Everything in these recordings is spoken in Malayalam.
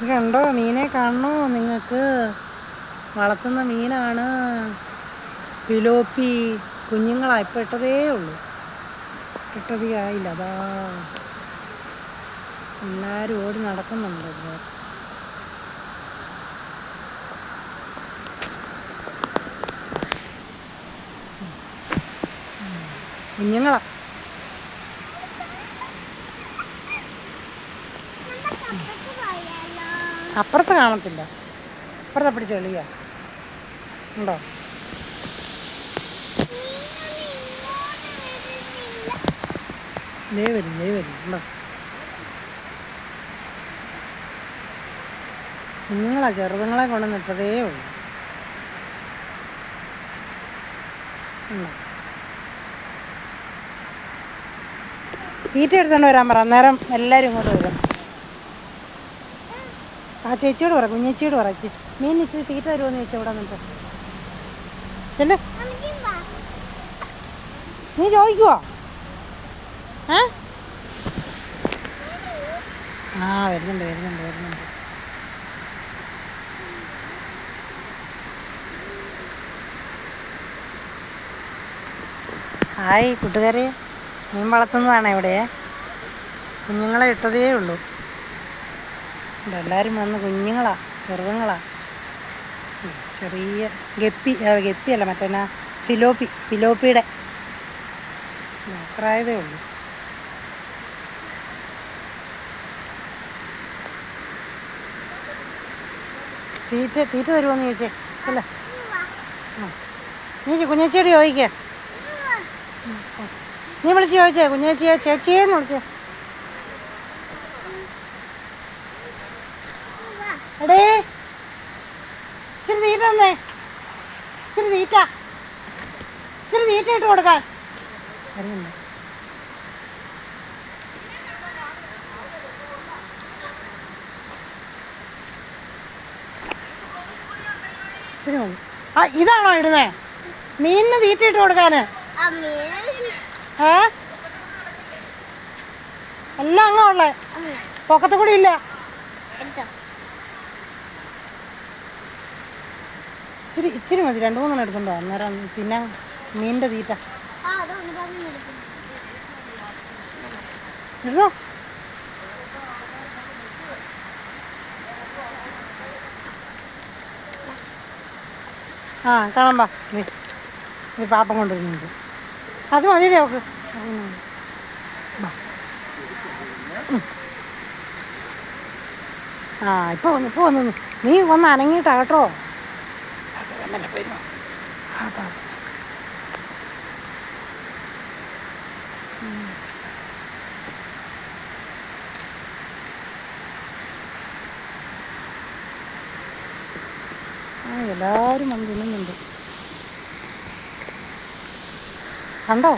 കണ്ടോ? മീനെ കാണണോ? നിങ്ങൾക്ക് വളർത്തുന്ന മീനാണ് പിലോപ്പി കുഞ്ഞുങ്ങളായി പെട്ടതേ ഉള്ളൂ. ഇട്ടതേ ആയില്ല അതാ. എല്ലാവരും ഓടി നടക്കുന്നുണ്ട് കുഞ്ഞുങ്ങളാ. അപ്പുറത്ത് കാണത്തില്ല. അപ്പുറത്ത് അപ്പടി ചെളിയാ ഉണ്ടോ? ദേ വരും ദേ വരും. ഉണ്ടോ? കുഞ്ഞുങ്ങളാ ചെറുതുങ്ങളെ കൊണ്ട് നിട്ടതേ ഉള്ളൂ തീറ്റ എടുത്തോണ്ട് വരാൻ പറ. അന്നേരം എല്ലാവരും ഇങ്ങോട്ട് വരും. ആ ചേച്ചിയോട് പറ കുഞ്ഞേച്ചിയോട് പറ മീൻ ഇച്ചിരി തീറ്റ തരുമോന്ന് ചോദിച്ചാൽ ഇവിടെ നിന്നിട്ട് ചെല്ല്. നീ ചോദിക്കുവോ? ആ വരുന്നുണ്ട് വരുന്നുണ്ട് വരുന്നുണ്ട്. ഹായ് കൂട്ടുകാരെ. മീൻ വളർത്തുന്നതാണ് ഇവിടെ? കുഞ്ഞുങ്ങളെ ഇട്ടതേ ഉള്ളൂ. എല്ലാവരും വന്ന് കുഞ്ഞുങ്ങളാ ചെറുതുങ്ങളാ. ചെറിയ ഗപ്പി ഗപ്പിയല്ല മറ്റേ ഫിലോപ്പി ഫിലോപ്പിയുടെ. ഉം, ഉള്ളു. തീറ്റ തീറ്റ തരുമോന്ന് ചോദിച്ചേ? അല്ല. നീ കുഞ്ഞേച്ചിയോട് ചോദിക്കേ. നീ വിളിച്ച് ചോദിച്ചേ കുഞ്ഞേച്ചിയെ ചേച്ചിയെന്ന് വിളിച്ചേ. എടേ. ഇച്ചിരി തീറ്റ തന്നേ. ഇച്ചിരി തീറ്റ. ഇച്ചിരി തീറ്റ ഇട്ട് കൊടുക്കാൻ. അറിയണ്ട ഇച്ചിരി മതി. ആ ഇതാണോ ഇടുന്നേ? മീനിന് തീറ്റ ഇട്ട് കൊടുക്കാന്. ഏ? എല്ലാം അങ്ങ് ഉള്ളേ. പൊക്കത്ത് കൂടി ഇല്ല. ഇച്ചിരി ഇച്ചിരി മതി. രണ്ട് മൂന്നെണ്ണം എടുക്കണ്ടോ അന്നേരം പിന്നെ മീനിന്റെ തീറ്റ. എടുത്തോ. ആ കാണാൻ പാ നീ നീ പാപ്പം കൊണ്ടുവരുന്നുണ്ട്. അത് മതിയല്ലേ അവക്ക്. ആ ഇപ്പോൾ വന്നു ഇപ്പോൾ വന്നു. നീ വന്ന് അനങ്ങിയിട്ടാ കേട്ടോ. അത് തന്നെ പോയിരുന്നു അതാ ഉം. ആ എല്ലാവരും വന്ന് തിന്നുന്നുണ്ട്. കണ്ടോ?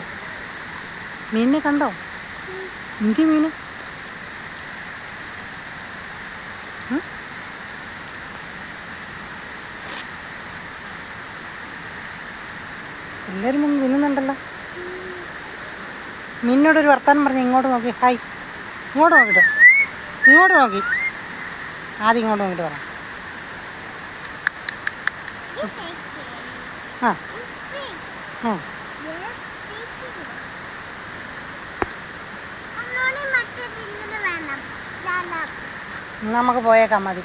മീനിനെ കണ്ടോ? എന്തി മീന്. എല്ലാവരും ഒന്ന് തിന്നുന്നുണ്ടല്ലോ. മിന്നോടൊരു വർത്താനം പറഞ്ഞു ഇങ്ങോട്ട് നോക്കി. ഹായ് ഇങ്ങോട്ട് നോക്കിട്ടോ. ഇങ്ങോട്ട് നോക്കി. ആദ്യം ഇങ്ങോട്ട് നോക്കിട്ട് പറ. ആ. നമുക്ക് പോയേക്കാം മതി.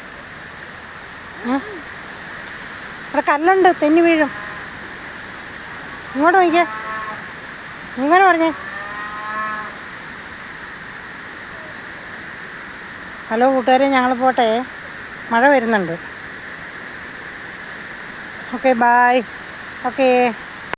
ഇവിടെ കല്ലുണ്ട് തെന്നി വീഴും. ഇങ്ങോട്ട് നോക്കിയേ. ഇങ്ങനെ പറഞ്ഞേ? ഹലോ കൂട്ടുകാരെ ഞങ്ങൾ പോട്ടെ. മഴ വരുന്നുണ്ട്. Okay bye okay.